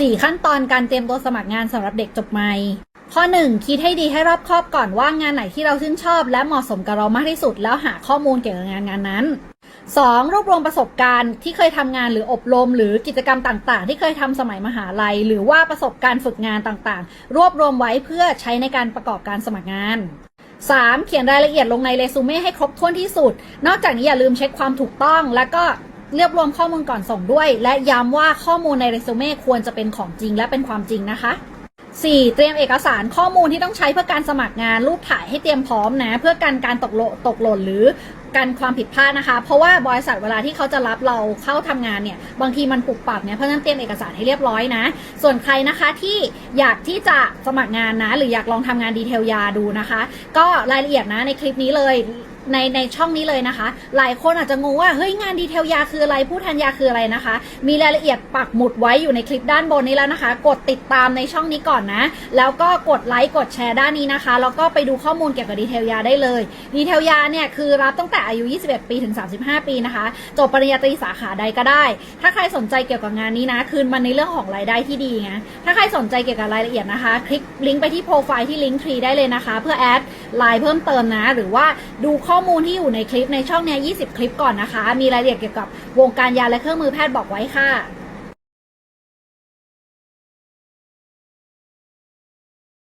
4 ขั้นตอนการเตรียมตัวสมัครงานสำหรับเด็กจบใหม่ ข้อ 1 คิดให้ดีให้รอบคอบก่อนว่างานไหนที่เราชื่นชอบ และเหมาะสมกับเรามากที่สุด แล้วหาข้อมูลเกี่ยวกับงานงานนั้น 2. รวบรวมประสบการณ์ที่เคยทำงานหรืออบรม หรือกิจกรรมต่างๆ ที่เคยทำสมัยมหาลัย หรือว่าประสบการณ์ฝึกงานต่างๆ รวบรวมไว้เพื่อใช้ในการประกอบการสมัครงาน 3. เขียนรายละเอียดลงในเรซูเม่ให้ครบถ้วนที่สุด นอกจากนี้อย่าลืมเช็คความถูกต้อง แล้วก็ เรียบรวมข้อมูลก่อนส่งด้วย และย้ำว่าข้อมูลในเรซูเม่ควรจะเป็นของจริงและเป็นความจริงนะคะ 4. เตรียมเอกสารข้อมูลที่ต้องใช้เพื่อการสมัครงานรูปถ่ายให้เตรียมพร้อมนะ เพื่อกันการตกหล่นตกหล่นหรือการความผิดพลาดนะคะ เพราะว่าบริษัทเวลาที่เขาจะรับเราเข้าทำงานเนี่ย บางทีมันปุกปับเนี่ยเพราะฉะนั้นเตรียมเอกสารให้เรียบร้อยนะ ส่วนใครนะคะที่อยากที่จะสมัครงานนะ หรืออยากลองทำงานดีเทลยาดูนะคะ ก็รายละเอียดนะในคลิปนี้เลย ในในช่องนี้เลยนะคะ หลายคนอาจจะงงว่าเฮ้ยงานดีเทลยาคืออะไรผู้แทนยาคืออะไรนะคะ มีรายละเอียดปักหมุดไว้อยู่ในคลิปด้านบนนี้แล้วนะคะ กดติดตามในช่องนี้ก่อนนะ แล้วก็กดไลค์กดแชร์ด้านนี้นะคะ แล้วก็ไปดูข้อมูลเกี่ยวกับดีเทลยาได้เลยดีเทลยาเนี่ยคือรับตั้งแต่อายุ 21 ปีถึง 35 ปีนะคะ จบปริญญาตรีสาขาใดก็ได้ ถ้าใครสนใจเกี่ยวกับงานนี้นะ คืนมันในเรื่องของรายได้ที่ดีไงถ้าใครสนใจเกี่ยวกับรายละเอียดนะคะ คลิกลิงก์ไปที่โปรไฟล์ที่ลิงก์ทรีได้เลยนะคะ เพื่อแอดไลน์เพิ่มเติมนะ หรือว่าดูข้อมูลที่อยู่ในคลิปในช่องเนี้ย20 คลิปก่อนนะคะ มีรายละเอียดเกี่ยวกับวงการยาและเครื่องมือแพทย์บอกไว้ค่ะ